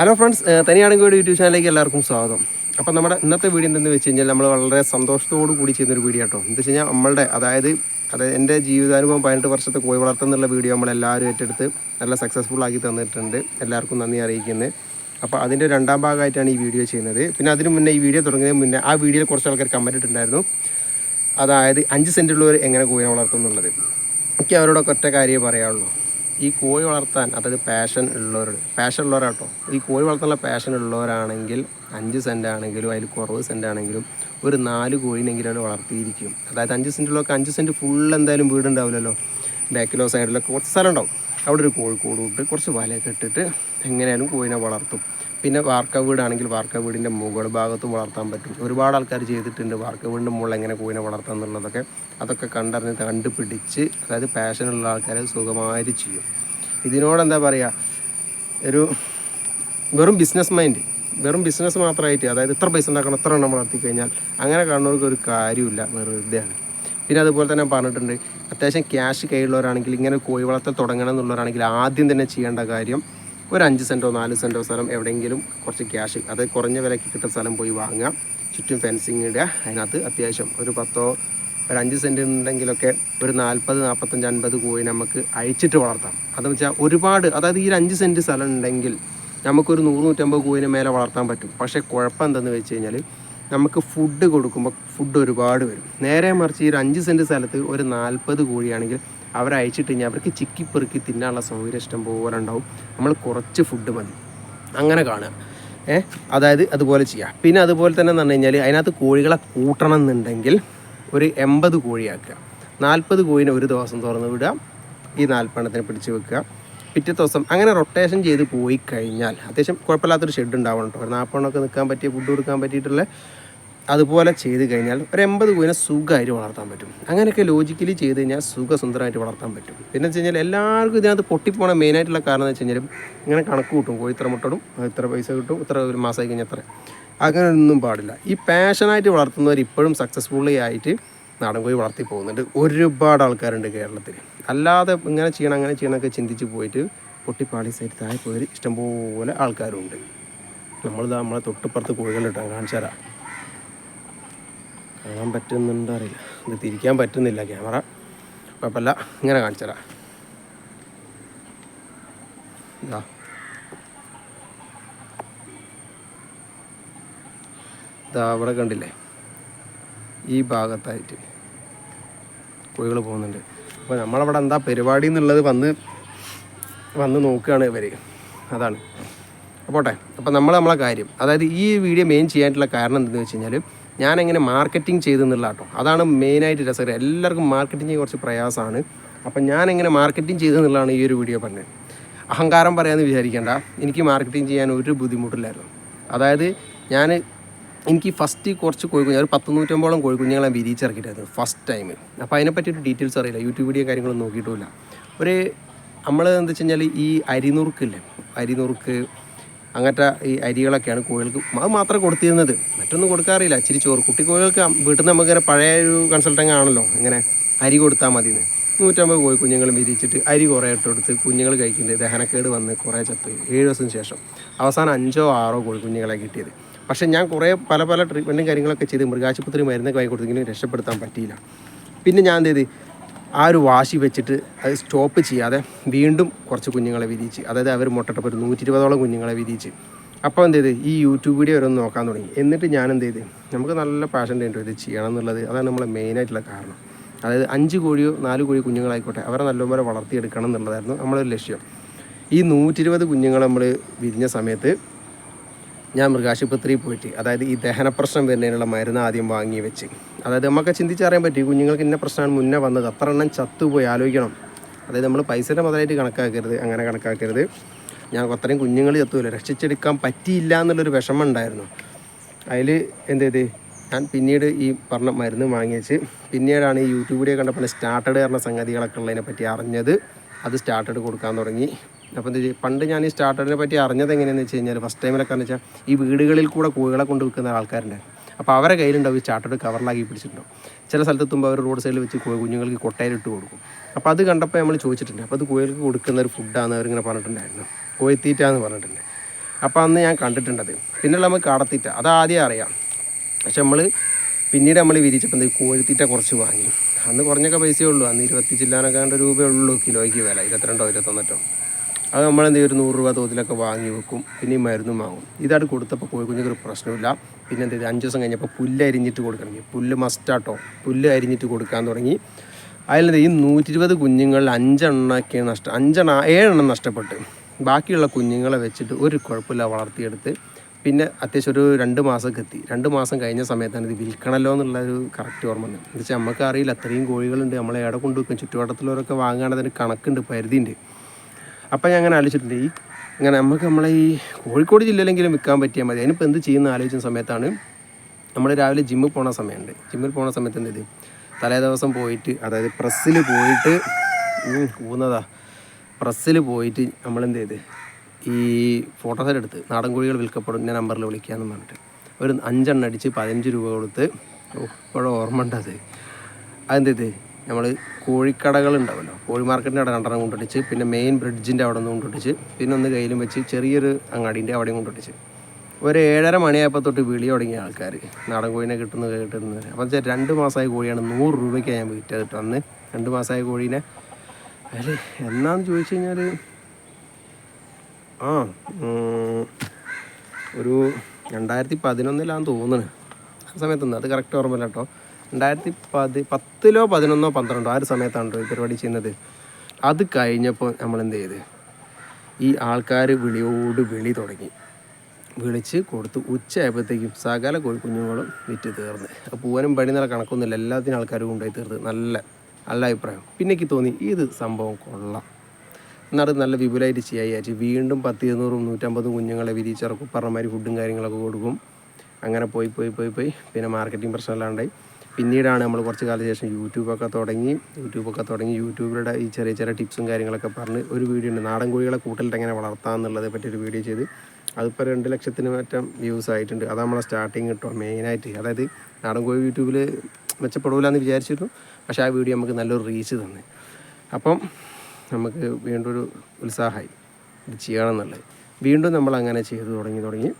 Hello friends തനിയാണെങ്കിൽ YouTube ചാനലിലേക്ക് എല്ലാവർക്കും സ്വാഗതം. അപ്പോൾ നമ്മുടെ ഇന്നത്തെ വീഡിയോ എന്തെന്ന് വെച്ച് കഴിഞ്ഞാൽ നമ്മൾ വളരെ സന്തോഷത്തോടു കൂടി ചെയ്യുന്നൊരു വീഡിയോ കേട്ടോ എന്താ വെച്ച് കഴിഞ്ഞാൽ നമ്മളുടെ അതായത് അതായത് എന്റെ ജീവിതാനുഭവം പതിനെട്ട് വർഷത്തെ കോഴി വളർത്തുന്നുള്ള വീഡിയോ നമ്മളെല്ലാവരും ഏറ്റെടുത്ത് നല്ല സക്സസ്ഫുൾ ആക്കി തന്നിട്ടുണ്ട്. എല്ലാവർക്കും നന്ദി അറിയിക്കുന്നത് അപ്പോൾ അതിന്റെ രണ്ടാം ഭാഗമായിട്ടാണ് ഈ വീഡിയോ ചെയ്യുന്നത്. പിന്നെ അതിന് മുന്നേ ഈ വീഡിയോ തുടങ്ങുന്നതിന് മുന്നേ ആ വീഡിയോയിൽ കുറച്ച് ആൾക്കാർ കമന്റ് ഇട്ടുണ്ടായിരുന്നു അതായത് അഞ്ച് സെന്റുള്ളവർ എങ്ങനെ കോഴിനെ വളർത്തുന്നുള്ളത് എനിക്ക് അവരോടൊക്കെ ഒറ്റ കാര്യമേ പറയാനുള്ളൂ. ഈ കോഴി വളർത്താൻ അതായത് പാഷൻ ഉള്ളവരോട് പാഷൻ ഉള്ളവരാട്ടോ ഈ കോഴി വളർത്താനുള്ള പാഷൻ ഉള്ളവരാണെങ്കിൽ അഞ്ച് സെന്റ് ആണെങ്കിലും അതിൽ കുറവ് സെന്റ് ആണെങ്കിലും ഒരു നാല് കോഴിനെങ്കിലും അവർ വളർത്തിയിരിക്കും. അതായത് അഞ്ച് സെന്റിലൊക്കെ അഞ്ച് സെന്റ് ഫുൾ എന്തായാലും വീടുണ്ടാവില്ലല്ലോ. ബാക്കിലോ സൈഡിലൊക്കെ കുറച്ച് സ്ഥലം ഉണ്ടാവും. അവിടെ ഒരു കോഴിക്കോട് ഇട്ട് കുറച്ച് വലയൊക്കെ ഇട്ടിട്ട് എങ്ങനെയാലും കോഴിനെ വളർത്തും. പിന്നെ വാർക്ക വീടാണെങ്കിൽ വാർക്ക വീടിന്റെ മുകൾ ഭാഗത്തും വളർത്താൻ പറ്റും. ഒരുപാട് ആൾക്കാർ ചെയ്തിട്ടുണ്ട് വാർക്ക വീടിന്റെ മുകളിൽ എങ്ങനെ കോഴിനെ വളർത്താം എന്നുള്ളതൊക്കെ. അതൊക്കെ കണ്ടറിഞ്ഞ് കണ്ടുപിടിച്ച് അതായത് പാഷനുള്ള ആൾക്കാർ സുഖമായിട്ട് ചെയ്യും. ഇതിനോട് എന്താ പറയുക ഒരു വെറും ബിസിനസ് മൈൻഡ് വെറും ബിസിനസ് മാത്രമായിട്ട് അതായത് ഇത്ര പൈസ ഉണ്ടാക്കണം ഇത്ര എണ്ണം വളർത്തി കഴിഞ്ഞാൽ അങ്ങനെ കാണുന്നവർക്ക് ഒരു കാര്യമില്ല വെറുതെയാണ് പിന്നെ അതുപോലെ തന്നെ പറഞ്ഞിട്ടുണ്ട് അത്യാവശ്യം ക്യാഷ് കയ്യിലുള്ളവരാണെങ്കിൽ ഇങ്ങനെ കോഴി വളർത്തൽ തുടങ്ങണം എന്നുള്ളവരാണെങ്കിൽ ആദ്യം തന്നെ ചെയ്യേണ്ട കാര്യം ഒരു അഞ്ച് സെന്റോ നാല് സെന്റോ സ്ഥലം എവിടെയെങ്കിലും കുറച്ച് ക്യാഷ് അത് കുറഞ്ഞ വിലയ്ക്ക് കിട്ടുന്ന സ്ഥലം പോയി വാങ്ങുക. ചുറ്റും ഫെൻസിങ് ഇടുക. അതിനകത്ത് അത്യാവശ്യം ഒരു പത്തോ ഒരു അഞ്ച് സെന്റ് ഉണ്ടെങ്കിലൊക്കെ ഒരു നാൽപ്പത് നാൽപ്പത്തഞ്ച് അൻപത് കോഴി നമുക്ക് അയച്ചിട്ട് വളർത്താം. അതെന്ന് വെച്ചാൽ ഒരുപാട് അതായത് ഈ ഒരു അഞ്ച് സെന്റ് സ്ഥലം ഉണ്ടെങ്കിൽ നമുക്കൊരു നൂറ് നൂറ്റമ്പത് കോഴിന് മേലെ വളർത്താൻ പറ്റും. പക്ഷേ കുഴപ്പം എന്തെന്ന് വെച്ച് കഴിഞ്ഞാൽ നമുക്ക് ഫുഡ് കൊടുക്കുമ്പോൾ ഫുഡ് ഒരുപാട് വരും. നേരെ മറിച്ച് ഈ ഒരു അഞ്ച് സെന്റ് സ്ഥലത്ത് ഒരു നാൽപ്പത് കോഴിയാണെങ്കിൽ അവരെ അയച്ചിട്ട് കഴിഞ്ഞാൽ അവർക്ക് ചിക്കി പെറുക്കി തിന്നാനുള്ള സൗകര്യം ഇഷ്ടം പോലെ ഉണ്ടാവും. നമ്മൾ കുറച്ച് ഫുഡ് മതി. അങ്ങനെ കാണുക. ഏ? അതായത് അതുപോലെ ചെയ്യുക പിന്നെ അതുപോലെ തന്നെ എന്ന് പറഞ്ഞു കഴിഞ്ഞാൽ അതിനകത്ത് കോഴികളെ കൂട്ടണം എന്നുണ്ടെങ്കിൽ ഒരു എൺപത് കോഴിയാക്കുക നാൽപ്പത് കോഴിനെ ഒരു ദിവസം തുറന്ന് വിടുക. ഈ നാൽപ്പെണ്ണത്തിനെ പിടിച്ച് വെക്കുക. പിറ്റേ ദിവസം അങ്ങനെ റൊട്ടേഷൻ ചെയ്ത് പോയി കഴിഞ്ഞാൽ അത്യാവശ്യം കുഴപ്പമില്ലാത്തൊരു ഷെഡ് ഉണ്ടാവണം കേട്ടോ. ഒരു നാൽപ്പെണ്ണമൊക്കെ നിൽക്കാൻ പറ്റിയ ഫുഡ് കൊടുക്കാൻ പറ്റിയിട്ടുള്ള അതുപോലെ ചെയ്ത് കഴിഞ്ഞാൽ ഒരു എൺപത് കോഴിനെ സുഖമായിട്ട് വളർത്താൻ പറ്റും. അങ്ങനെയൊക്കെ ലോജിക്കലി ചെയ്ത് കഴിഞ്ഞാൽ സുഖസുന്ദരമായിട്ട് വളർത്താൻ പറ്റും. പിന്നെ വെച്ച് കഴിഞ്ഞാൽ എല്ലാവർക്കും ഇതിനകത്ത് പൊട്ടിപ്പോണ മെയിനായിട്ടുള്ള കാരണം എന്ന് വെച്ച് കഴിഞ്ഞാൽ ഇങ്ങനെ കണക്ക് കൂട്ടും. കോഴി ഇത്ര മുട്ടടും ഇത്ര പൈസ കിട്ടും ഇത്ര ഒരു മാസമായി കഴിഞ്ഞാൽ എത്ര അങ്ങനെയൊന്നും പാടില്ല. ഈ പാഷനായിട്ട് വളർത്തുന്നവർ ഇപ്പോഴും സക്സസ്ഫുള്ളി ആയിട്ട് നാടൻ കോഴി വളർത്തി പോകുന്നുണ്ട്. ഒരുപാട് ആൾക്കാരുണ്ട് കേരളത്തിൽ. അല്ലാതെ ഇങ്ങനെ ചെയ്യണം അങ്ങനെ ചെയ്യണമൊക്കെ ചിന്തിച്ച് പോയിട്ട് പൊട്ടിപ്പാളി സൈഡ് താഴെ പോയി ഇഷ്ടംപോലെ ആൾക്കാരുണ്ട്. നമ്മളിതാ നമ്മളെ തൊട്ടിപ്പുറത്ത് കോഴികളിട്ടാൻ കാണിച്ചു തരാം കാണാൻ പറ്റുന്നുണ്ടോ അറിയില്ല. ഇത് തിരിക്കാൻ പറ്റുന്നില്ല ക്യാമറ. കുഴപ്പമില്ല. ഇങ്ങനെ കാണിച്ചു തരാം. ഇതാ. അവിടെ കണ്ടില്ലേ? ഈ ഭാഗത്തായിട്ട് കോഴികൾ പോകുന്നുണ്ട്. അപ്പോൾ നമ്മളവിടെ എന്താ പരിപാടി എന്നുള്ളത് വന്ന് വന്ന് നോക്കുകയാണ് ഇവർ അതാണ്. പോട്ടെ. അപ്പോൾ നമ്മൾ നമ്മളെ കാര്യം. അതായത് ഈ വീഡിയോ മെയിൻ ചെയ്യാനായിട്ടുള്ള കാരണം എന്താണെന്ന് വെച്ച് കഴിഞ്ഞാൽ ഞാൻ എങ്ങനെ മാർക്കറ്റിംഗ് ചെയ്തെന്നുള്ള കേട്ടോ അതാണ് മെയിനായിട്ട് രസകരം. എല്ലാവർക്കും മാർക്കറ്റിംഗ് കുറച്ച് പ്രയാസമാണ്. അപ്പം ഞാൻ എങ്ങനെ മാർക്കറ്റിംഗ് ചെയ്തെന്നുള്ളതാണ് ഈ ഒരു വീഡിയോ പറഞ്ഞത്. അഹങ്കാരം പറയാമെന്ന് വിചാരിക്കേണ്ട. എനിക്ക് മാർക്കറ്റിംഗ് ചെയ്യാൻ ഒരു ബുദ്ധിമുട്ടില്ലായിരുന്നു. അതായത് ഞാൻ എനിക്ക് ഫസ്റ്റ് കുറച്ച് കോഴിക്കുഞ്ഞ് ഒരു പത്ത് നൂറ്റമ്പോളം കോഴിക്കുഞ്ഞുങ്ങളെ വിരിച്ചിറക്കിയിട്ടായിരുന്നു ഫസ്റ്റ് ടൈമിൽ അപ്പോൾ അതിനെ പറ്റിയിട്ട് ഡീറ്റെയിൽസ് അറിയില്ല. യൂട്യൂബ് വീഡിയോ കാര്യങ്ങളൊന്നും നോക്കിയിട്ടില്ല ഒരു നമ്മൾ എന്താ വെച്ച് കഴിഞ്ഞാൽ ഈ അരിനുറുക്കില്ലേ അരിനുറുക്ക് അങ്ങനത്തെ ഈ അരികളൊക്കെയാണ് കോഴികൾക്ക് അത് മാത്രമേ കൊടുത്തിരുന്നത്. മറ്റൊന്നും കൊടുക്കാറില്ല. ഇച്ചിരി ചോറ്. കുട്ടി കോഴികൾക്ക് വീട്ടിൽ നിന്ന് നമുക്കിങ്ങനെ പഴയ ഒരു കൺസൾട്ടന്റ് ആണല്ലോ. ഇങ്ങനെ അരി കൊടുത്താൽ മതി എന്ന് നൂറ്റമ്പത് കോഴി കുഞ്ഞുങ്ങൾ വിരിച്ചിട്ട് അരി കുറേ ഇട്ട് കൊടുത്ത് കുഞ്ഞുങ്ങൾ കഴിക്കുന്നുണ്ട്. ദഹനക്കേട് വന്ന് കുറേ ചത്ത് ഏഴ് ദിവസത്തിന് ശേഷം. അവസാനം അഞ്ചോ ആറോ കോഴി കുഞ്ഞുങ്ങളെ കിട്ടിയത്. പക്ഷേ ഞാൻ കുറേ പല പല ട്രീറ്റ്മെന്റും കാര്യങ്ങളൊക്കെ ചെയ്ത് മൃഗാശുപത്രി മരുന്നൊക്കെ വാങ്ങി കൊടുത്തെങ്കിലും രക്ഷപ്പെടുത്താൻ പറ്റിയില്ല. പിന്നെ ഞാൻ എന്ത് ചെയ്ത്? ആ ഒരു വാശി വെച്ചിട്ട് അത് സ്റ്റോപ്പ് ചെയ്യാതെ വീണ്ടും കുറച്ച് കുഞ്ഞുങ്ങളെ വിരിയിച്ച് അതായത് അവർ മുട്ടട്ടപ്പോൾ ഒരു നൂറ്റി ഇരുപതോളം കുഞ്ഞുങ്ങളെ വിരിയിച്ച്. അപ്പോൾ എന്ത് ചെയ്ത്? ഈ യൂട്യൂബ് വീഡിയോ വരെ നോക്കാൻ തുടങ്ങി. എന്നിട്ട് ഞാൻ എന്ത് ചെയ്ത്? നമുക്ക് നല്ല പാഷൻ ഉണ്ട് ഇത് ചെയ്യണം എന്നുള്ളത്. അതാണ് നമ്മളെ മെയിനായിട്ടുള്ള കാരണം. അതായത് അഞ്ച് കോഴിയോ നാല് കോഴി കുഞ്ഞുങ്ങളായിക്കോട്ടെ അവരെ നല്ലപോലെ വളർത്തിയെടുക്കണം എന്നുള്ളതായിരുന്നു നമ്മളൊരു ലക്ഷ്യം. ഈ നൂറ്റി ഇരുപത് കുഞ്ഞുങ്ങൾ നമ്മൾ വിരിഞ്ഞ സമയത്ത് ഞാൻ മൃഗാശുപത്രിയിൽ പോയിട്ട് അതായത് ഈ ദഹന പ്രശ്നം വരുന്നതിനുള്ള മരുന്ന് ആദ്യം വാങ്ങി വെച്ച്. അതായത് നമുക്ക് ചിന്തിച്ചറിയാൻ പറ്റും കുഞ്ഞുങ്ങൾക്ക് ഇന്ന പ്രശ്നമാണ് മുന്നേ വന്നത്. അത്ര എണ്ണം ചത്തുപോയി ആലോചിക്കണം. അതായത് നമ്മൾ പൈസയുടെ മുതലായിട്ട് കണക്കാക്കരുത് അങ്ങനെ കണക്കാക്കരുത്. ഞാൻ അത്രയും കുഞ്ഞുങ്ങൾ ചത്തുമല്ലോ രക്ഷിച്ചെടുക്കാൻ പറ്റിയില്ല എന്നുള്ളൊരു വിഷമം ഉണ്ടായിരുന്നു. അതിൽ എന്ത് ചെയ്ത്? ഞാൻ പിന്നീട് ഈ പറഞ്ഞ മരുന്ന് വാങ്ങിച്ച് പിന്നീടാണ് ഈ യൂട്യൂബ് വീഡിയോ കണ്ടപ്പോൾ സ്റ്റാർട്ടഡ് പറഞ്ഞ സംഗതികളൊക്കെ ഉള്ളതിനെ പറ്റി അറിഞ്ഞത്. അത് സ്റ്റാർട്ടഡ് കൊടുക്കാൻ തുടങ്ങി. അപ്പോൾ എന്താ പണ്ട് ഞാൻ ഈ സ്റ്റാർട്ടഡിനെ പറ്റി അറിഞ്ഞത് എങ്ങനെയാണെന്ന് വെച്ച് കഴിഞ്ഞാൽ ഫസ്റ്റ് ടൈമിലൊക്കെ എന്ന് വെച്ചാൽ ഈ വീടുകളിൽ കൂടെ കോഴികളെ കൊണ്ട് വിൽക്കുന്ന ആൾക്കാരുണ്ട്. അപ്പോൾ അവരെ കയ്യിലുണ്ടാവും ഈ സ്റ്റാർട്ടഡ് കവറിലാക്കി പിടിച്ചിട്ടുണ്ടാവും. ചില സ്ഥലത്തെത്തുമ്പോൾ അവർ റോഡ് സൈഡിൽ വെച്ച് കുഞ്ഞുങ്ങൾക്ക് കൊട്ടയിലിട്ട് കൊടുക്കും. അപ്പോൾ അത് കണ്ടപ്പോൾ നമ്മൾ ചോദിച്ചിട്ടുണ്ട് അപ്പോൾ അത് കോയിൽക്ക് കൊടുക്കുന്ന ഒരു ഫുഡാണ് അവരിങ്ങനെ പറഞ്ഞിട്ടുണ്ടായിരുന്നു. കോയത്തീറ്റാന്ന് പറഞ്ഞിട്ടുണ്ട്. അപ്പോൾ അന്ന് ഞാൻ കണ്ടിട്ടുണ്ടത് പിന്നെയുള്ള നമുക്ക് കാടത്തീറ്റ അത് ആദ്യം അറിയാം. പക്ഷെ നമ്മൾ പിന്നീട് നമ്മൾ വിരിച്ചപ്പോൾ എന്ത് കോഴിത്തീറ്റ കുറച്ച് വാങ്ങി. അന്ന് കുറഞ്ഞൊക്കെ പൈസയേ ഉള്ളൂ. അന്ന് ഇരുപത്തി ചില്ലാനൊക്കെ രൂപയേ ഉള്ളൂ കിലോയ്ക്ക് വില ഇരുപത്തിരണ്ടോ ഇരുപത്തൊന്നിട്ടോ അത് നമ്മൾ എന്ത് ചെയ്യും? ഒരു നൂറ് രൂപ തോതിലൊക്കെ വാങ്ങി വെക്കും. പിന്നെ ഈ മരുന്നും വാങ്ങും. ഇതായിട്ട് കൊടുത്തപ്പോൾ കോഴിക്കുഞ്ഞിക്ക് ഒരു പ്രശ്നമില്ല പിന്നെ എന്ത് ചെയ്ത്? അഞ്ച് ദിവസം കഴിഞ്ഞപ്പോൾ പുല്ല് അരിഞ്ഞിട്ട് കൊടുക്കണമെങ്കിൽ. പുല്ല് മസ്റ്റാട്ടോ പുല്ല് അരിഞ്ഞിട്ട് കൊടുക്കാൻ തുടങ്ങി. അതിലെന്ത് ഈ നൂറ്റി ഇരുപത് കുഞ്ഞുങ്ങളിൽ അഞ്ചെണ്ണൊക്കെ നഷ്ടം അഞ്ചെണ്ണ ഏഴെണ്ണം നഷ്ടപ്പെട്ട്. ബാക്കിയുള്ള കുഞ്ഞുങ്ങളെ വെച്ചിട്ട് ഒരു കുഴപ്പമില്ല വളർത്തിയെടുത്ത്. പിന്നെ അത്യാവശ്യം ഒരു രണ്ട് മാസമൊക്കെ എത്തി. രണ്ട് മാസം കഴിഞ്ഞ സമയത്താണ് ഇത് വിൽക്കണമല്ലോ എന്നുള്ളൊരു കറക്റ്റ് ഓർമ്മ വന്നത്. എന്ന് വെച്ചാൽ നമുക്ക് അറിയില്ല. അത്രയും കോഴികളുണ്ട്. നമ്മളെ എവിടെ കൊണ്ടുവെക്കും? ചുറ്റുവട്ടത്തിലൊക്കെ വാങ്ങുകയാണെങ്കിൽ അതിന് കണക്കുണ്ട് പരിധിയുണ്ട്. അപ്പം ഞാൻ അങ്ങനെ ആലോചിച്ചിട്ടുണ്ട് ഈ അങ്ങനെ നമുക്ക് നമ്മളെ ഈ കോഴിക്കോട് ജില്ലയിലെങ്കിലും വിൽക്കാൻ പറ്റിയാൽ മതി. അതിനിപ്പോൾ എന്ത് ചെയ്യുന്ന ആലോചിച്ച സമയത്താണ് നമ്മൾ രാവിലെ ജിമ്മിൽ പോണ സമയമുണ്ട്. ജിമ്മിൽ പോണ സമയത്ത് എന്ത് തലേ ദിവസം പോയിട്ട് അതായത് പ്രസ്സിൽ പോയിട്ട് പോകുന്നതാ പ്രസ്സിൽ പോയിട്ട് നമ്മൾ എന്ത് ചെയ്ത്? ഈ ഫോട്ടോസെറ്റ് എടുത്ത് നാടൻ കോഴികൾ വിൽക്കപ്പെടും ഞാൻ നമ്പറിൽ വിളിക്കാമെന്ന് പറഞ്ഞിട്ട്. ഒരു അഞ്ചെണ്ണം അടിച്ച് പതിനഞ്ച് രൂപ കൊടുത്ത് ഓ ഇപ്പോഴും ഓർമ്മ ഉണ്ട് അത് അതെന്ത് ചെയ്ത്? നമ്മൾ കോഴിക്കടകൾ ഉണ്ടാവുമല്ലോ കോഴി മാർക്കറ്റിന്റെ അവിടെ രണ്ടെണ്ണം കൊണ്ടുപിടിച്ച് പിന്നെ മെയിൻ ബ്രിഡ്ജിന്റെ അവിടെ നിന്ന് കൊണ്ടുപിടിച്ച് പിന്നെ ഒന്ന് കയ്യിലും വെച്ച് ചെറിയൊരു അങ്ങാടിന്റെ അവിടെയും കൊണ്ടുപിടിച്ച് ഒരു ഏഴര മണിയായപ്പോൾ തൊട്ട് വിളി തുടങ്ങിയ ആൾക്കാർ. നാടൻ കോഴിനെ കിട്ടുന്നത് കിട്ടുന്നത് അപ്പം വെച്ചാൽ രണ്ട് മാസമായ കോഴിയാണ് നൂറ് രൂപയ്ക്ക് ഞാൻ വിറ്റത് കേട്ടോ അന്ന്. രണ്ട് മാസമായ കോഴീനെ. അതിൽ എന്നാന്ന് ചോദിച്ചു കഴിഞ്ഞാൽ ആ ഒരു രണ്ടായിരത്തി പതിനൊന്നിലാന്ന് തോന്നുന്നു. ആ സമയത്തൊന്നും അത് കറക്റ്റ് ഓർമ്മയില്ല കേട്ടോ. രണ്ടായിരത്തി പതി പത്തിലോ പതിനൊന്നോ പന്ത്രണ്ടോ ആ ഒരു സമയത്താണ് ഈ പരിപാടി ചെയ്യുന്നത്. അത് കഴിഞ്ഞപ്പോൾ നമ്മൾ എന്ത് ചെയ്ത്? ഈ ആൾക്കാർ വിളിയോട് വിളി തുടങ്ങി. വിളിച്ച് കൊടുത്ത് ഉച്ചയായപ്പോഴത്തേക്കും സകല കോഴിക്കുഞ്ഞുങ്ങളും വിറ്റ് തീർന്ന്. അപ്പോൾ പൂവനും പണി എന്നുള്ള കണക്കൊന്നുമില്ല. എല്ലാത്തിനും ആൾക്കാരും കൊണ്ടുപോയി തീർത്ത് നല്ല നല്ല അഭിപ്രായം. പിന്നെ എനിക്ക് തോന്നി ഇത് സംഭവം കൊള്ളാം. എന്നാൽ നല്ല വിപുലമായിട്ട് ചെയ്യാൻ വിചാരിച്ചു വീണ്ടും പത്ത് ഇരുന്നൂറും നൂറ്റമ്പതും കുഞ്ഞുങ്ങളെ വിരിച്ചിറക്കും പറഞ്ഞമാതിരി ഫുഡും കാര്യങ്ങളൊക്കെ കൊടുക്കും. അങ്ങനെ പോയി പോയി പോയി പോയി. പിന്നെ മാർക്കറ്റിംഗ് പ്രശ്നമില്ലാണ്ടായി പിന്നീടാണ് നമ്മൾ കുറച്ച് കാലം ശേഷം യൂട്യൂബൊക്കെ തുടങ്ങി. യൂട്യൂബൊക്കെ തുടങ്ങി. യൂട്യൂബിലൂടെ ഈ ചെറിയ ചെറിയ ടിപ്സും കാര്യങ്ങളൊക്കെ പറഞ്ഞ് ഒരു വീഡിയോ ഉണ്ട്. നാടൻ കോഴികളെ കൂട്ടലിട്ട് എങ്ങനെ വളർത്താം എന്നുള്ളതെ പറ്റിയൊരു വീഡിയോ ചെയ്ത്. അതിപ്പോൾ രണ്ട് ലക്ഷത്തിന് മറ്റം വ്യൂസ് ആയിട്ടുണ്ട്. അതാണ് നമ്മളെ സ്റ്റാർട്ടിങ് കിട്ടുക മെയിനായിട്ട് അതായത് നാടൻ കോഴി യൂട്യൂബിൽ മെച്ചപ്പെടില്ല എന്ന് വിചാരിച്ചിരുന്നു. പക്ഷേ ആ വീഡിയോ നമുക്ക് നല്ലൊരു റീച്ച് തന്നെ. അപ്പം നമുക്ക് വീണ്ടും ഒരു ഉത്സാഹമായി ഇത് ചെയ്യണം എന്നുള്ളത്. വീണ്ടും നമ്മൾ അങ്ങനെ ചെയ്തു തുടങ്ങി തുടങ്ങി.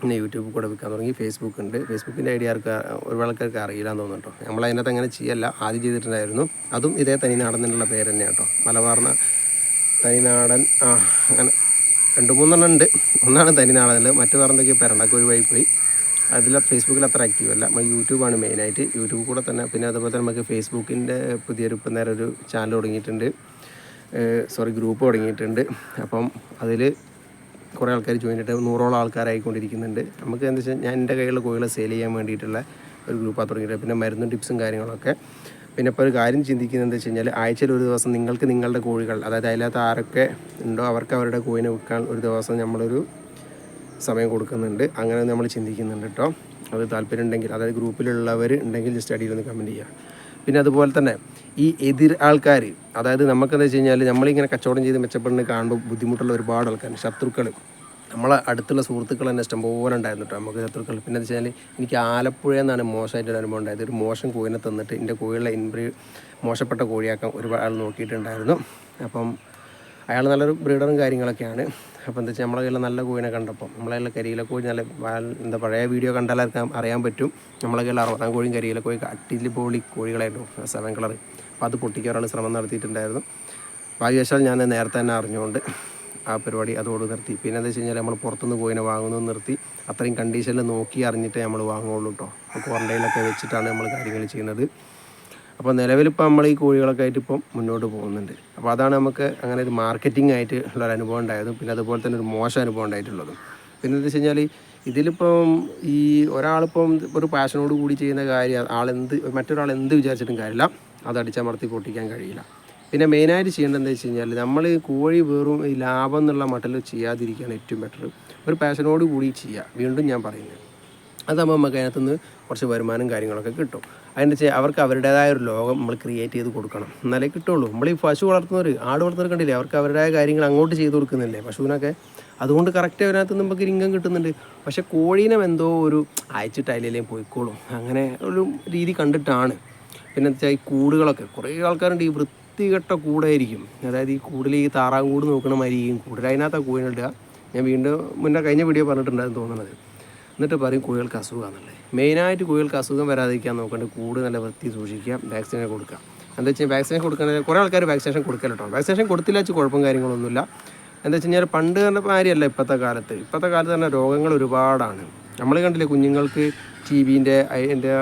പിന്നെ യൂട്യൂബിൽ കൂടെ വിൽക്കാൻ തുടങ്ങി. ഫേസ്ബുക്ക് ഉണ്ട്. ഫേസ്ബുക്കിന്റെ ഐഡിയ ആർക്ക് ഒരുപാട് ആൾക്കാർക്ക് അറിയില്ല എന്ന് തോന്നുന്നു കേട്ടോ. നമ്മൾ അതിനകത്ത് അങ്ങനെ ചെയ്യല്ല. ആദ്യം ചെയ്തിട്ടുണ്ടായിരുന്നു. അതും ഇതേ തനിനാടൻ എന്നുള്ള പേര് തന്നെയാണ് കേട്ടോ. മലബാർന്ന തനിനാടൻ ആ അങ്ങനെ രണ്ട് മൂന്നെണ്ണം ഉണ്ട്. ഒന്നാണ് തനിനാടനിൽ മറ്റു എന്തൊക്കെയോ പെരണ്ടൊക്കെ ഒഴിവായി പോയി. അതിൽ ഫേസ്ബുക്കിൽ അത്ര ആക്റ്റീവ് അല്ല. നമ്മൾ യൂട്യൂബാണ് മെയിനായിട്ട് യൂട്യൂബ് കൂടെ തന്നെ. പിന്നെ അതുപോലെ തന്നെ നമുക്ക് ഫേസ്ബുക്കിന്റെ പുതിയൊരു ഇപ്പം നേരെ ഒരു ചാനൽ തുടങ്ങിയിട്ടുണ്ട്. സോറി ഗ്രൂപ്പ് തുടങ്ങിയിട്ടുണ്ട്. അപ്പം അതിൽ കുറേ ആൾക്കാർ ജോയിൻ ആയിട്ട് നൂറോളം ആൾക്കാരായിക്കൊണ്ടിരിക്കുന്നുണ്ട്. നമുക്ക് എന്താ വെച്ചാൽ ഞാൻ എന്റെ കയ്യിലുള്ള കോഴികളെ സെയിൽ ചെയ്യാൻ വേണ്ടിയിട്ടുള്ള ഒരു ഗ്രൂപ്പാണ് തുടങ്ങിയിട്ട്. പിന്നെ മരുന്നും ടിപ്സും കാര്യങ്ങളൊക്കെ. പിന്നെ ഇപ്പോൾ ഒരു കാര്യം ചിന്തിക്കുന്നത് എന്താ വെച്ച് കഴിഞ്ഞാൽ ആഴ്ചയിൽ ഒരു ദിവസം നിങ്ങൾക്ക് നിങ്ങളുടെ കോഴികൾ അതായത് അതിനകത്ത് ആരൊക്കെ ഉണ്ടോ അവർക്ക് അവരുടെ കോഴിനെ വിൽക്കാൻ ഒരു ദിവസം നമ്മളൊരു സമയം കൊടുക്കുന്നുണ്ട്. അങ്ങനെ നമ്മൾ ചിന്തിക്കുന്നുണ്ട് കേട്ടോ അത് താല്പര്യം ഉണ്ടെങ്കിൽ അതായത് ഗ്രൂപ്പിലുള്ളവർ ഉണ്ടെങ്കിൽ ജസ്റ്റ് അടിയിലൊന്ന് കമന്റ് ചെയ്യുക പിന്നെ അതുപോലെ തന്നെ ഈ എതിർ ആൾക്കാർ അതായത് നമുക്കെന്ന് വെച്ച് കഴിഞ്ഞാൽ നമ്മളിങ്ങനെ കച്ചവടം ചെയ്ത് മെച്ചപ്പെടുന്നത് കാണുമ്പോൾ ബുദ്ധിമുട്ടുള്ള ഒരുപാട് ആൾക്കാർ ശത്രുക്കൾ നമ്മളെ അടുത്തുള്ള സുഹൃത്തുക്കൾ തന്നെ ഇഷ്ടംപോലെ ഉണ്ടായിരുന്നു കേട്ടോ നമുക്ക് ശത്രുക്കൾ. പിന്നെ എന്താ വെച്ചാൽ എനിക്ക് ആലപ്പുഴയിൽ നിന്നാണ് മോശമായിട്ടൊരു അനുഭവം ഉണ്ടായത്. ഒരു മോശം കോഴിനെ തന്നിട്ട് എന്റെ കോഴികളെ ഇൻബ്രീ മോശപ്പെട്ട കോഴിയാക്കാൻ ഒരുപാട് ആൾ നോക്കിയിട്ടുണ്ടായിരുന്നു. അപ്പം അയാൾ നല്ലൊരു ബ്രീഡറും കാര്യങ്ങളൊക്കെയാണ്. അപ്പോൾ എന്താ നമ്മളെ കയ്യിൽ നല്ല കോഴിനെ കണ്ടപ്പോൾ നമ്മളെ കയ്യിൽ കരിയില കോഴി നല്ല എന്താ പഴയ വീഡിയോ കണ്ടാലും അറിയാൻ പറ്റും. നമ്മളെ കയ്യിൽ അറുപതാം കോഴിയും കരിയില കോഴി അട്ടിയിൽ പൊളി കോഴികളായിരുന്നു സെവൻ കളർ അപ്പോൾ അത് പൊട്ടിക്കാൻ ഒരാൾ ശ്രമം നടത്തിയിട്ടുണ്ടായിരുന്നു. ഭാഗ്യവശാൽ ഞാൻ നേരത്തെ തന്നെ അറിഞ്ഞുകൊണ്ട് ആ പരിപാടി അതോട് നിർത്തി. പിന്നെ എന്താ വെച്ച് കഴിഞ്ഞാൽ നമ്മൾ പുറത്തുനിന്ന് കോഴിനെ വാങ്ങുന്നത് നിർത്തി. അത്രയും കണ്ടീഷനിൽ നോക്കി അറിഞ്ഞിട്ടേ നമ്മൾ വാങ്ങുള്ളൂ കേട്ടോ ക്വാറന്റൈനിലൊക്കെ വെച്ചിട്ടാണ് നമ്മൾ കാര്യങ്ങൾ ചെയ്യുന്നത്. അപ്പോൾ നിലവിലിപ്പോൾ നമ്മൾ ഈ കോഴികളൊക്കെ ആയിട്ട് ഇപ്പം മുന്നോട്ട് പോകുന്നുണ്ട്. അപ്പോൾ അതാണ് നമുക്ക് അങ്ങനെ ഒരു മാർക്കറ്റിംഗ് ആയിട്ട് ഉള്ള ഒരു അനുഭവം ഉണ്ടായതും. പിന്നെ അതുപോലെ തന്നെ ഒരു മോശം അനുഭവം ഉണ്ടായിട്ടുള്ളതും. പിന്നെ എന്താ വെച്ച് കഴിഞ്ഞാൽ ഇതിലിപ്പം ഈ ഒരാളിപ്പം ഒരു പാഷനോട് കൂടി ചെയ്യുന്ന കാര്യം ആളെന്ത് മറ്റൊരാൾ എന്ത് വിചാരിച്ചിട്ടും കാര്യമില്ല. അത് അടിച്ചമർത്തി പൊട്ടിക്കാൻ കഴിയില്ല. പിന്നെ മെയിനായിട്ട് ചെയ്യേണ്ടത് എന്താ വെച്ച് കഴിഞ്ഞാൽ നമ്മൾ കോഴി വെറും ഈ ലാഭം എന്നുള്ള മട്ടിൽ ചെയ്യാതിരിക്കുകയാണ് ഏറ്റവും ബെറ്റർ ഒരു പാഷനോട് കൂടി ചെയ്യുക വീണ്ടും ഞാൻ പറയുന്നത്. അതാകുമ്പോൾ നമുക്ക് അതിനകത്തുനിന്ന് കുറച്ച് വരുമാനം കാര്യങ്ങളൊക്കെ കിട്ടും. അതിന്റെ വെച്ചാൽ അവർക്ക് അവരുടേതായ ഒരു ലോകം നമ്മൾ ക്രിയേറ്റ് ചെയ്ത് കൊടുക്കണം. എന്നാലേ കിട്ടുള്ളൂ. നമ്മൾ ഈ പശു വളർത്തുന്നവർ ആട് വളർത്തുന്നവർ കണ്ടില്ലേ? അവർക്ക് അവരുടേതായ കാര്യങ്ങൾ അങ്ങോട്ട് ചെയ്ത് കൊടുക്കുന്നില്ലേ? പശുവിനൊക്കെ അതുകൊണ്ട് കറക്റ്റ് അതിനകത്ത് നമുക്ക് ഇൻകം കിട്ടുന്നുണ്ട്. പക്ഷേ കോഴീനെ എന്തോ ഒരു അയച്ചിട്ട് അതിലേയും പോയിക്കോളും. അങ്ങനെ ഒരു രീതി കണ്ടിട്ടാണ്. പിന്നെ വെച്ചാൽ ഈ കൂടുകളൊക്കെ കുറേ ആൾക്കാരുണ്ട്. ഈ വൃത്തികെട്ട കൂടായിരിക്കും. അതായത് ഈ കൂടിൽ ഈ താറാവ് കൂട് നോക്കണ മാതിരി കൂടുതൽ അതിനകത്താണ് കോഴിനിടുക ഞാൻ വീണ്ടും മുന്നേ കഴിഞ്ഞ വീഡിയോ പറഞ്ഞിട്ടുണ്ടായിരുന്നു തോന്നുന്നത് എന്നിട്ട് പറയും കോഴികൾക്ക് അസുഖമാണെന്നുള്ളത് മെയിനായിട്ട് കോഴികൾക്ക് അസുഖം വരാതിരിക്കാൻ നോക്കേണ്ടത് കൂട് നല്ല വൃത്തി സൂക്ഷിക്കുക വാക്സിനെ കൊടുക്കുക. എന്താ വെച്ചാൽ വാക്സിനേഷൻ കൊടുക്കണമെങ്കിൽ കുറേ ആൾക്കാർ വാക്സിനേഷൻ കൊടുക്കല കേട്ടോ. വാക്സിനേഷൻ കൊടുത്തില്ല വെച്ച് കുഴപ്പം കാര്യങ്ങളൊന്നുമില്ല. എന്താ വെച്ച് കഴിഞ്ഞാൽ പണ്ട് കണ്ട കാര്യമല്ല ഇപ്പോഴത്തെ കാലത്ത്. ഇപ്പോഴത്തെ കാലത്ത് തന്നെ രോഗങ്ങൾ ഒരുപാടാണ്. നമ്മൾ കണ്ടില്ലേ കുഞ്ഞുങ്ങൾക്ക് ടി വിന്റെ അതിന്റെ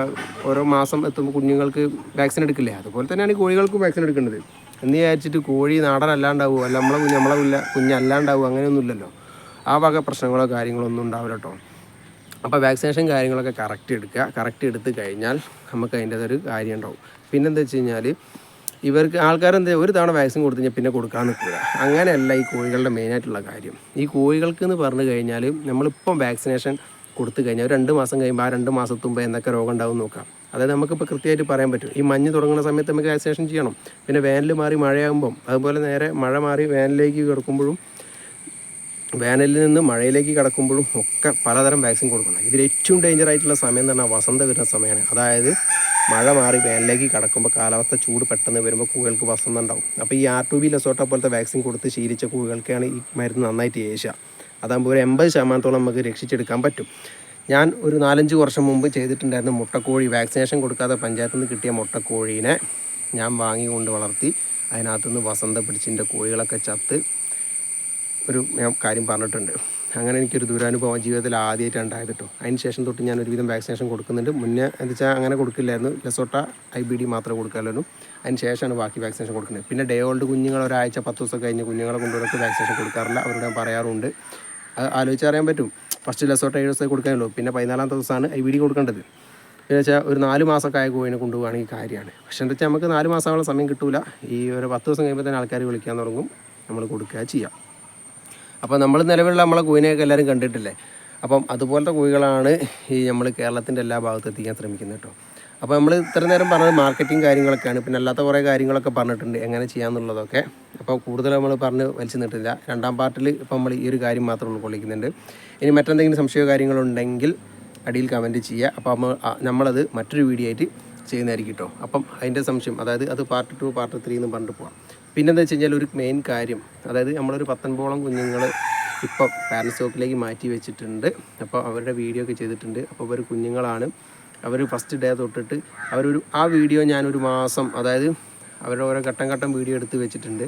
ഓരോ മാസം എത്തുമ്പോൾ കുഞ്ഞുങ്ങൾക്ക് വാക്സിൻ എടുക്കില്ലേ? അതുപോലെ തന്നെയാണ് കോഴികൾക്കും വാക്സിൻ എടുക്കേണ്ടത്. എന്ന് വിചാരിച്ചിട്ട് കോഴി നാടൻ അല്ലാണ്ടാവുമോ അല്ല നമ്മളെ കുഞ്ഞ് നമ്മളെ കുഞ്ഞ കുഞ്ഞല്ലാണ്ടാവുമോ അങ്ങനെയൊന്നുമില്ലല്ലോ. ആ വക പ്രശ്നങ്ങളോ കാര്യങ്ങളോ ഒന്നും ഉണ്ടാവില്ല കേട്ടോ. അപ്പോൾ വാക്സിനേഷൻ കാര്യങ്ങളൊക്കെ കറക്റ്റ് എടുക്കുക. കറക്റ്റ് എടുത്ത് കഴിഞ്ഞാൽ നമുക്ക് അതിന്റെതൊരു കാര്യം ഉണ്ടാവും. പിന്നെന്താ വെച്ച് കഴിഞ്ഞാൽ ഇവർക്ക് ആൾക്കാരെന്താ ഒരു തവണ വാക്സിൻ കൊടുത്തു കഴിഞ്ഞാൽ പിന്നെ കൊടുക്കാൻ നിൽക്കുക അങ്ങനെയല്ല ഈ കോഴികളുടെ മെയിനായിട്ടുള്ള കാര്യം. ഈ കോഴികൾക്ക് എന്ന് പറഞ്ഞു കഴിഞ്ഞാൽ നമ്മളിപ്പം വാക്സിനേഷൻ കൊടുത്തു കഴിഞ്ഞാൽ ഒരു രണ്ട് മാസം കഴിയുമ്പോൾ ആ രണ്ട് മാസത്തുമ്പോൾ എന്തൊക്കെ രോഗം ഉണ്ടാവും നോക്കാം. അതായത് നമുക്കിപ്പോൾ കൃത്യമായിട്ട് പറയാൻ പറ്റും. ഈ മഞ്ഞ് തുടങ്ങുന്ന സമയത്ത് നമുക്ക് വാക്സിനേഷൻ ചെയ്യണം. പിന്നെ വേനൽ മാറി മഴയാകുമ്പം അതുപോലെ നേരെ മഴ മാറി വേനലിലേക്ക് കിടക്കുമ്പോഴും വേനലിൽ നിന്ന് മഴയിലേക്ക് കടക്കുമ്പോഴും ഒക്കെ പലതരം വാക്സിൻ കൊടുക്കണം. ഇതിൽ ഏറ്റവും ഡേഞ്ചർ ആയിട്ടുള്ള സമയം എന്ന് പറഞ്ഞാൽ വസന്ത വരുന്ന സമയമാണ്. അതായത് മഴ മാറി വേനലിലേക്ക് കടക്കുമ്പോൾ കാലാവസ്ഥ ചൂട് പെട്ടെന്ന് വരുമ്പോൾ കൂകൾക്ക് വസന്ത ഉണ്ടാവും. അപ്പോൾ ഈ ആർ ടു ബി ലസോട്ട പോലത്തെ വാക്സിൻ കൊടുത്ത് ശീലിച്ച കൂകൾക്കാണ് ഈ മരുന്ന് നന്നായിട്ട് ഏഷ്യ അതാകുമ്പോൾ ഒരു എൺപത് ശതമാനത്തോളം നമുക്ക് രക്ഷിച്ചെടുക്കാൻ പറ്റും. ഞാൻ ഒരു നാലഞ്ച് വർഷം മുമ്പ് ചെയ്തിട്ടുണ്ടായിരുന്ന മുട്ടക്കോഴി വാക്സിനേഷൻ കൊടുക്കാതെ പഞ്ചായത്തിൽ നിന്ന് കിട്ടിയ മുട്ടക്കോഴീനെ ഞാൻ വാങ്ങി കൊണ്ട് വളർത്തി അതിനകത്തുനിന്ന് വസന്ത പിടിച്ചിന്റെ കോഴികളൊക്കെ ചത്ത് ഒരു ഞാൻ കാര്യം പറഞ്ഞിട്ടുണ്ട്. അങ്ങനെ എനിക്കൊരു ദുരാനുഭവം ജീവിതത്തിൽ ആദ്യമായിട്ട് ഉണ്ടായത് കേട്ടോ അതിന് ശേഷം തൊട്ട് ഞാൻ ഒരുവിധം വാക്സിനേഷൻ കൊടുക്കുന്നുണ്ട്. മുന്നേ എന്ന് വെച്ചാൽ അങ്ങനെ കൊടുക്കില്ലായിരുന്നു. ലെസോട്ട ഐ ബി ഡി മാത്രമേ കൊടുക്കാമല്ലോ അതിന് ശേഷമാണ് ബാക്കി വാക്സിനേഷൻ കൊടുക്കുന്നത്. പിന്നെ ഡേ ഓൾഡ് കുഞ്ഞുങ്ങൾ ഒരാഴ്ച പത്ത് ദിവസം കഴിഞ്ഞ് കുഞ്ഞുങ്ങളെ കൊണ്ടുവരൊക്കെ വാക്സിനേഷൻ കൊടുക്കാറില്ല. അവരോട് ഞാൻ പറയാറുണ്ട്. അത് ആലോചിച്ചറിയാൻ പറ്റും. ഫസ്റ്റ് ലെസോട്ട ഏഴ് ദിവസമേ കൊടുക്കാനുള്ളൂ. പിന്നെ പതിനാലാമത്തെ ദിവസമാണ് ഐ ബി ഡി കൊടുക്കേണ്ടത്. എന്ന് വെച്ചാൽ ഒരു നാല് മാസമൊക്കെ ആയ കോഴിനെ കൊണ്ടുപോകുകയാണെങ്കിൽ കാര്യമാണ്. പക്ഷേ എന്താ വെച്ചാൽ നമുക്ക് നാല് മാസമുള്ള സമയം കിട്ടില്ല ഈ ഒരു പത്ത് ദിവസം കഴിയുമ്പോൾ തന്നെ ആൾക്കാർ വിളിക്കാൻ തുടങ്ങും. നമ്മൾ കൊടുക്കുക ചെയ്യാം. അപ്പോൾ നമ്മൾ നിലവിലുള്ള നമ്മളെ കോഴിനെയൊക്കെ എല്ലാവരും കണ്ടിട്ടില്ലേ? അപ്പം അതുപോലത്തെ കോഴികളാണ് ഈ നമ്മൾ കേരളത്തിന്റെ എല്ലാ ഭാഗത്തും എത്തിക്കാൻ ശ്രമിക്കുന്നത് കേട്ടോ. അപ്പോൾ നമ്മൾ ഇത്ര നേരം പറഞ്ഞത് മാർക്കറ്റിംഗ് കാര്യങ്ങളൊക്കെയാണ്. പിന്നെ അല്ലാത്ത കുറേ കാര്യങ്ങളൊക്കെ പറഞ്ഞിട്ടുണ്ട്. എങ്ങനെ ചെയ്യാമെന്നുള്ളതൊക്കെ അപ്പോൾ കൂടുതൽ നമ്മൾ പറഞ്ഞ് വലിച്ചു നിട്ടില്ല. രണ്ടാം പാർട്ടിൽ ഇപ്പം നമ്മൾ ഈ ഒരു കാര്യം മാത്രമേ ഉൾക്കൊള്ളിക്കുന്നുണ്ട്. ഇനി മറ്റെന്തെങ്കിലും സംശയമോ കാര്യങ്ങളുണ്ടെങ്കിൽ അടിയിൽ കമന്റ് ചെയ്യുക. അപ്പോൾ നമ്മൾ നമ്മളത് മറ്റൊരു വീഡിയോ ആയിട്ട് ചെയ്യുന്നതായിരിക്കും കേട്ടോ. അപ്പം അതിന്റെ സംശയം അതായത് അത് പാർട്ട് ടു പാർട്ട് ത്രീ എന്ന് പറഞ്ഞിട്ട് പോവാം. പിന്നെന്താ വെച്ച് കഴിഞ്ഞാൽ ഒരു മെയിൻ കാര്യം അതായത് നമ്മളൊരു പത്തൻപോളം കുഞ്ഞുങ്ങൾ ഇപ്പം പാരൻസ് സ്റ്റോക്കിലേക്ക് മാറ്റി വെച്ചിട്ടുണ്ട്. അപ്പോൾ അവരുടെ വീഡിയോ ഒക്കെ ചെയ്തിട്ടുണ്ട്. അപ്പോൾ അവർ കുഞ്ഞുങ്ങളാണ്. അവർ ഫസ്റ്റ് ഡേ തൊട്ടിട്ട് അവരൊരു ആ വീഡിയോ ഞാനൊരു മാസം അതായത് അവരുടെ ഓരോ ഘട്ടം ഘട്ടം വീഡിയോ എടുത്ത് വെച്ചിട്ടുണ്ട്.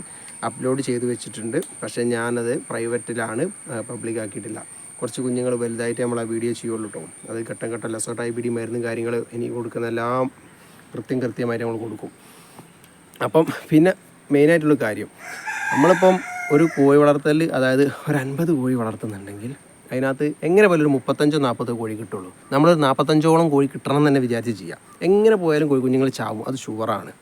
അപ്ലോഡ് ചെയ്ത് വെച്ചിട്ടുണ്ട്. പക്ഷേ ഞാനത് പ്രൈവറ്റിലാണ് പബ്ലിക് ആക്കിയിട്ടില്ല. കുറച്ച് കുഞ്ഞുങ്ങൾ വലുതായിട്ട് നമ്മൾ ആ വീഡിയോ ചെയ്യുള്ളൂ കേട്ടോ അത് ഘട്ടം ഘട്ടം ലസോട്ട് ഐ ബി ഡി മരുന്നും കാര്യങ്ങൾ ഇനി കൊടുക്കുന്ന എല്ലാം കൃത്യം കൃത്യമായിട്ട് നമ്മൾ കൊടുക്കും. അപ്പം പിന്നെ മെയിനായിട്ടുള്ള കാര്യം. നമ്മളിപ്പം ഒരു കോഴി വളർത്തൽ അതായത് ഒരു അൻപത് കോഴി വളർത്തുന്നുണ്ടെങ്കിൽ അതിനകത്ത് എങ്ങനെ പോലും ഒരു മുപ്പത്തഞ്ചോ നാൽപ്പതോ കോഴി കിട്ടുള്ളൂ. നമ്മൾ നാൽപ്പത്തഞ്ചോളം കോഴി കിട്ടണം എന്ന് തന്നെ വിചാരിച്ച് ചെയ്യാം. എങ്ങനെ പോയാലും കോഴി കുഞ്ഞുങ്ങൾ ചാവും അത് ഷുവറാണ്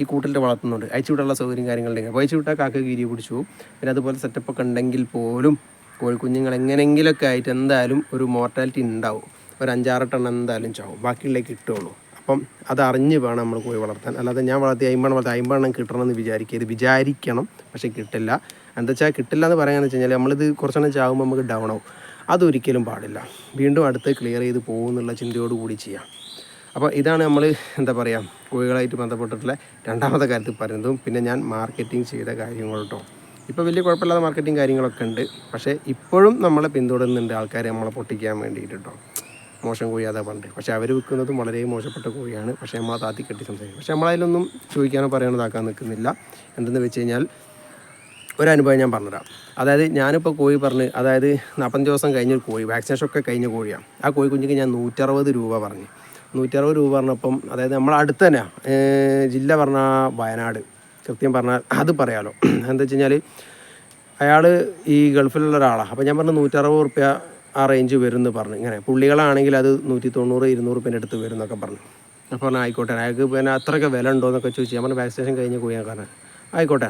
ഈ കൂട്ടിൽ വളർത്തുന്നുണ്ട്. അയച്ചു വിടാനുള്ള സൗകര്യം കാര്യങ്ങളുണ്ടെങ്കിൽ അപ്പോൾ അയച്ചു വിട്ടാൽ കാക്ക കീരി പിടിച്ചു പോകും പിന്നെ അതുപോലെ സെറ്റപ്പ് ഒക്കെ ഉണ്ടെങ്കിൽ പോലും കോഴിക്കുഞ്ഞുങ്ങൾ എങ്ങനെയെങ്കിലുമൊക്കെ ആയിട്ട് എന്തായാലും ഒരു മോർട്ടാലിറ്റി ഉണ്ടാവും. ഒരു അഞ്ചാറ് ടൺ എന്തായാലും ചാവും. ബാക്കിയുള്ളേക്ക് കിട്ടുള്ളൂ. അപ്പം അത് വേണം നമ്മൾ കോഴി വളർത്താൻ. അല്ലാതെ ഞാൻ വളർത്തി അയിമ്പണം വളർത്തി അമ്പണ്ണം കിട്ടണമെന്ന് വിചാരിക്കരുത്. വിചാരിക്കണം പക്ഷേ കിട്ടില്ല. എന്താ വെച്ചാൽ കിട്ടില്ല എന്ന് പറയാന്ന് വെച്ച് കഴിഞ്ഞാൽ നമ്മളിത് കുറച്ചെണ്ണം ചാവുമ്പോൾ നമുക്ക് ഡൗൺ ആവും. അതൊരിക്കലും പാടില്ല. വീണ്ടും അടുത്ത് ക്ലിയർ ചെയ്ത് പോകുന്നുള്ള ചിന്തയോടുകൂടി ചെയ്യാം. അപ്പോൾ ഇതാണ് നമ്മൾ എന്താ പറയുക കോഴികളായിട്ട് ബന്ധപ്പെട്ടിട്ടുള്ള രണ്ടാമത്തെ കാര്യത്തിൽ പറയുന്നതും പിന്നെ ഞാൻ മാർക്കറ്റിംഗ് ചെയ്ത കാര്യങ്ങൾ കേട്ടോ ഇപ്പോൾ വലിയ കുഴപ്പമില്ലാത്ത മാർക്കറ്റിംഗ് കാര്യങ്ങളൊക്കെ ഉണ്ട്. പക്ഷേ ഇപ്പോഴും നമ്മളെ പിന്തുടരുന്നുണ്ട് ആൾക്കാരെ നമ്മളെ പൊട്ടിക്കാൻ വേണ്ടിയിട്ട് കേട്ടോ മോശം കോഴി അതാ പക്ഷെ അവർ വിൽക്കുന്നതും വളരെ മോശപ്പെട്ട കോഴിയാണ്. പക്ഷേ നമ്മൾ താത്തി കെട്ടി സംസാരിക്കും. പക്ഷേ നമ്മളതിലൊന്നും ചോദിക്കാനോ പറയാനോ താക്കാൻ നിൽക്കുന്നില്ല. എന്തെന്ന് വെച്ച് കഴിഞ്ഞാൽ ഒരനുഭവം ഞാൻ പറഞ്ഞുതരാം. അതായത് ഞാനിപ്പോൾ കോഴി പറഞ്ഞ് അതായത് നാൽപ്പത്തഞ്ച് ദിവസം കഴിഞ്ഞൊരു കോഴി വാക്സിനേഷൻ ഒക്കെ കഴിഞ്ഞ കോഴിയാണ് ആ കോഴി കുഞ്ഞിക്ക് ഞാൻ നൂറ്ററുപത് രൂപ പറഞ്ഞു. നൂറ്ററുപത് രൂപ പറഞ്ഞപ്പം അതായത് നമ്മളെ അടുത്ത് തന്നെ ജില്ല പറഞ്ഞാൽ വയനാട്. കൃത്യം പറഞ്ഞാൽ അത് പറയാമല്ലോ എന്താ വെച്ച് കഴിഞ്ഞാൽ അയാൾ ഈ ഗൾഫിലുള്ള ഒരാളാണ് അപ്പോൾ ഞാൻ പറഞ്ഞു നൂറ്ററുപത് റുപ്യ ആ റേഞ്ച് വരും എന്ന് പറഞ്ഞു. ഇങ്ങനെ പുള്ളികളാണെങ്കിൽ അത് നൂറ്റി തൊണ്ണൂറ് ഇരുന്നൂറ് പിന്നെ അടുത്ത് വരും എന്നൊക്കെ പറഞ്ഞു. അപ്പോൾ പറഞ്ഞു ആയിക്കോട്ടെ അയാൾക്ക് പിന്നെ അത്രയൊക്കെ വില ഉണ്ടോ? എന്നൊക്കെ ചോദിച്ചു. ഞാൻ പറഞ്ഞു വാക്സിനേഷൻ കഴിഞ്ഞ് കോഴിയാൻ കാരണം. ആയിക്കോട്ടെ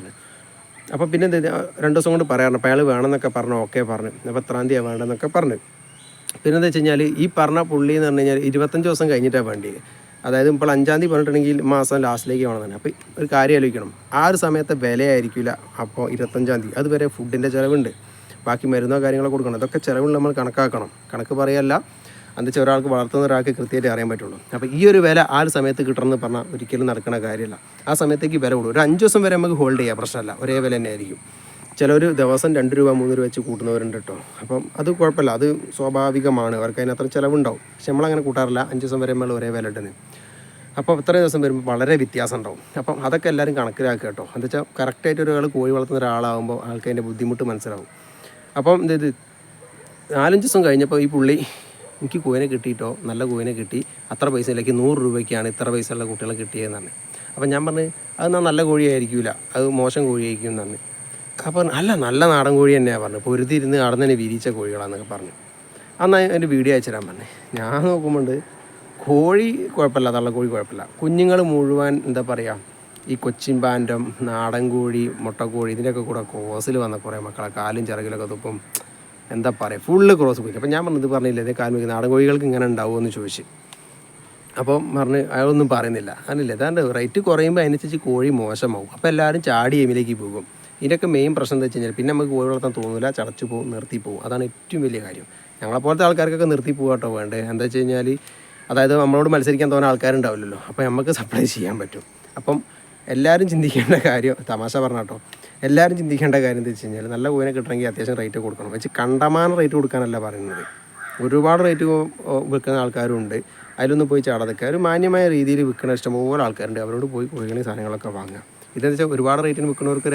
അപ്പോൾ പിന്നെ എന്ത് രണ്ട് ദിവസം കൊണ്ട് പറയാറുണ്ട്. അപ്പോൾ അയാൾ വേണമെന്നൊക്കെ പറഞ്ഞു. ഓക്കെ പറഞ്ഞു. അപ്പോൾ എത്രാം തീയതി വേണ്ടതെന്നൊക്കെ പറഞ്ഞു. പിന്നെ എന്താ വെച്ച് കഴിഞ്ഞാൽ ഈ പറഞ്ഞ പുള്ളി എന്ന് പറഞ്ഞു കഴിഞ്ഞാൽ ഇരുപത്തഞ്ച് ദിവസം കഴിഞ്ഞിട്ടാണ് വേണ്ടി അതായത് ഇപ്പോൾ അഞ്ചാം തീയതി പറഞ്ഞിട്ടുണ്ടെങ്കിൽ മാസം ലാസ്റ്റിലേക്ക് വേണം തന്നെ. അപ്പോൾ ഒരു കാര്യം ആലോചിക്കണം. ആ ഒരു സമയത്തെ വിലയായിരിക്കില്ല. അപ്പോൾ ഇരുപത്തഞ്ചാം തീയതി. അതുവരെ ഫുഡിന്റെ ചിലവുണ്ട്. ബാക്കി മരുന്നോ കാര്യങ്ങളോ കൊടുക്കണം. അതൊക്കെ ചിലവുകൾ നമ്മൾ കണക്കാക്കണം. കണക്ക് പറയല്ല. എന്താ ഒരാൾക്ക് വളർത്തുന്ന ഒരാൾക്ക് കൃത്യമായിട്ട് അറിയാൻ പറ്റുള്ളൂ. അപ്പോൾ ഈ ഒരു വില ആ ഒരു സമയത്ത് കിട്ടണമെന്ന് പറഞ്ഞാൽ ഒരിക്കലും നടക്കുന്ന കാര്യമല്ല. ആ സമയത്തേക്ക് വില കൂടും. ഒരു അഞ്ച് ദിവസം വരെ നമുക്ക് ഹോൾഡ് ചെയ്യാം. പ്രശ്നമല്ല. ഒരേ വില തന്നെ ആയിരിക്കും. ചിലർ ദിവസം രണ്ട് രൂപ മൂന്ന് രൂപ വെച്ച് കൂട്ടുന്നവരുണ്ട് കേട്ടോ. അപ്പം അത് കുഴപ്പമില്ല. അത് സ്വാഭാവികമാണ്. അവർക്ക് അതിനത്ര ചിലവുണ്ടാവും. പക്ഷെ നമ്മളങ്ങനെ കൂട്ടാറില്ല. അഞ്ച് ദിവസം വരെ നമ്മൾ ഒരേ വില ഇടുന്നത്. അപ്പോൾ ഇത്രയും ദിവസം വരുമ്പോൾ വളരെ വ്യത്യാസം ഉണ്ടാവും. അപ്പം അതൊക്കെ എല്ലാവരും കണക്കിലാക്കുക കേട്ടോ. എന്താ വെച്ചാൽ കറക്റ്റായിട്ട് ഒരാൾ കോഴി വളർത്തുന്ന ഒരാളാകുമ്പോൾ ആൾക്ക് അതിന്റെ ബുദ്ധിമുട്ട് മനസ്സിലാവും. അപ്പം ഇത് നാലഞ്ച് ദിവസം കഴിഞ്ഞപ്പോൾ ഈ പുള്ളി എനിക്ക് കോയിനെ കിട്ടിയിട്ടോ നല്ല കോയിനെ കിട്ടി. അത്ര പൈസ ഇല്ലെങ്കിൽ നൂറ് രൂപയ്ക്കാണ് ഇത്ര പൈസ ഉള്ള കുട്ടികളെ കിട്ടിയതെന്ന് പറഞ്ഞു. അപ്പം ഞാൻ പറഞ്ഞു അത് എന്നാൽ നല്ല കോഴിയായിരിക്കില്ല അത് മോശം കോഴിയായിരിക്കും എന്ന് പറഞ്ഞു. അപ്പോൾ അല്ല നല്ല നാടൻ കോഴി തന്നെയാണ് പറഞ്ഞു പൊരുത്തിരുന്ന് നടന്നതിന് വിരിച്ച കോഴികളാണെന്നൊക്കെ പറഞ്ഞു. അന്നാ എന്റെ വീഡിയോ അയച്ചു തരാൻ പറഞ്ഞു. ഞാൻ നോക്കുമ്പോൾ കോഴി കുഴപ്പമില്ല തള്ളക്കോഴി കുഴപ്പമില്ല. കുഞ്ഞുങ്ങൾ മുഴുവൻ എന്താ പറയുക ഈ കൊച്ചിൻ പാന്റം നാടൻ കോഴി മുട്ടക്കോഴി ഇതിന്റെയൊക്കെ കൂടെ ക്രോസിൽ വന്ന കുറേ മക്കളെ കാലും ചിറകിലൊക്കെ തുപ്പം. എന്താ പറയുക ഫുള്ള് ക്രോസ് പോയി അപ്പം ഞാൻ പറഞ്ഞത് പറഞ്ഞില്ല ഇതേ വയ്ക്കുന്ന നാടൻ കോഴികൾക്ക് ഇങ്ങനെ ഉണ്ടാവുമോ? എന്ന് ചോദിച്ചു. അപ്പം പറഞ്ഞ് അയാളൊന്നും പറയുന്നില്ല. അതിനില്ല ഏതാണ്ട് റേറ്റ് കുറയുമ്പോൾ അതിനനുസരിച്ച് കോഴി മോശമാവും. അപ്പോൾ എല്ലാവരും ചാടി എമ്മിലേക്ക് പോകും. ഇതിന്റെയൊക്കെ മെയിൻ പ്രശ്നം എന്താ വെച്ച് കഴിഞ്ഞാൽ പിന്നെ നമുക്ക് കോഴി വളർത്താൻ തോന്നില്ല ചടച്ചു പോകും നിർത്തി പോകും. അതാണ് ഏറ്റവും വലിയ കാര്യം. ഞങ്ങളെപ്പോലത്തെ ആൾക്കാർക്കൊക്കെ നിർത്തി പോകാട്ടോ വേണ്ടത്. എന്താ വെച്ച് കഴിഞ്ഞാൽ അതായത് നമ്മളോട് മത്സരിക്കാൻ തോന്നുന്ന ആൾക്കാരുണ്ടാവില്ലല്ലോ. അപ്പോൾ നമുക്ക് സപ്ലൈ ചെയ്യാൻ പറ്റും. അപ്പം എല്ലാവരും ചിന്തിക്കേണ്ട കാര്യം തമാശ പറഞ്ഞാട്ടോ എല്ലാവരും ചിന്തിക്കേണ്ട കാര്യം എന്താ വെച്ച് കഴിഞ്ഞാൽ നല്ല കോയിനെ കിട്ടണമെങ്കിൽ അത്യാവശ്യം റേറ്റ് കൊടുക്കണം. വെച്ച് കണ്ടമാനം റേറ്റ് കൊടുക്കാനല്ല പറയുന്നത്. ഒരുപാട് റേറ്റ് വിൽക്കുന്ന ആൾക്കാരുണ്ട് അതിലൊന്നും പോയി ചാടാതൊക്കെ ഒരു മാന്യമായ രീതിയിൽ വിൽക്കുന്ന ഇഷ്ടംപോലെ ആൾക്കാരുണ്ട്. അവരോട് പോയി കോഴികളെയും സാധനങ്ങളൊക്കെ വാങ്ങുക. ഇതെന്ന് വെച്ചാൽ ഒരുപാട് റേറ്റിന് വിൽക്കുന്നവർക്ക്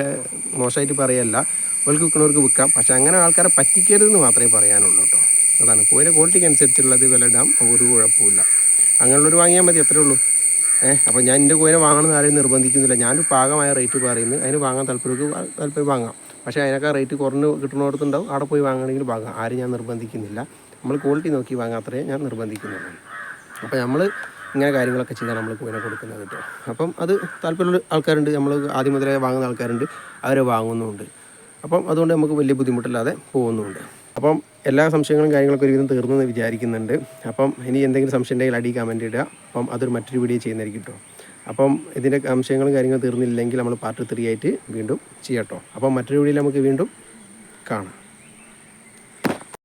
മോശമായിട്ട് പറയല്ല. അവർക്ക് വിൽക്കുന്നവർക്ക് വിൽക്കാം. പക്ഷേ അങ്ങനെ ആൾക്കാരെ പറ്റിക്കരുതെന്ന് മാത്രമേ പറയാനുള്ളൂ കേട്ടോ. അതാണ്. കോഴിയുടെ ക്വാളിറ്റിക്ക് അനുസരിച്ചുള്ളത് വില ഇടാം. ഒരു കുഴപ്പമില്ല അങ്ങനെയുള്ളൊരു വാങ്ങിയാൽ മതി. അത്രേ ഉള്ളൂ. അപ്പോൾ ഞാൻ എന്റെ കോയിനെ വാങ്ങണമെന്ന് ആരെയും നിർബന്ധിക്കുന്നില്ല. ഞാനൊരു പാകമായ റേറ്റ് പറയുന്നത് അതിന് വാങ്ങാൻ താല്പര്യം താല്പര്യം വാങ്ങാം. പക്ഷേ അതിനൊക്കെ റേറ്റ് കുറഞ്ഞ് കിട്ടുന്നിടത്തുണ്ടാവും അവിടെ പോയി വാങ്ങണമെങ്കിൽ വാങ്ങാം. ആരും ഞാൻ നിർബന്ധിക്കുന്നില്ല. നമ്മൾ ക്വാളിറ്റി നോക്കി വാങ്ങാത്രേ ഞാൻ നിർബന്ധിക്കുന്നുള്ളൂ. അപ്പോൾ നമ്മൾ ഇങ്ങനെ കാര്യങ്ങളൊക്കെ ചെയ്താൽ നമ്മൾ കോയിനെ കൊടുക്കുന്നത് കേട്ടോ അപ്പം അത് താല്പര്യമുള്ള ആൾക്കാരുണ്ട്. നമ്മൾ ആദ്യം മുതലേ വാങ്ങുന്ന ആൾക്കാരുണ്ട്. അവരെ വാങ്ങുന്നുമുണ്ട് അപ്പം അതുകൊണ്ട് നമുക്ക് വലിയ ബുദ്ധിമുട്ടില്ലാതെ പോകുന്നുമുണ്ട് അപ്പം എല്ലാ സംശയങ്ങളും കാര്യങ്ങളൊക്കെ ഒരുവിധം തീർന്നെന്ന് വിചാരിക്കുന്നുണ്ട്. അപ്പം ഇനി എന്തെങ്കിലും സംശയം ഉണ്ടെങ്കിൽ അടി കമന്റ് ഇടുക. അപ്പം അതൊരു മറ്റൊരു വീഡിയോ ചെയ്യുന്നതായിരിക്കും കേട്ടോ അപ്പം ഇതിന്റെ സംശയങ്ങളും കാര്യങ്ങളും തീർന്നില്ലെങ്കിൽ നമ്മൾ പാർട്ട് ത്രീ ആയിട്ട് വീണ്ടും ചെയ്യട്ടോ അപ്പം മറ്റൊരു വീഡിയോയിൽ നമുക്ക് വീണ്ടും കാണാം.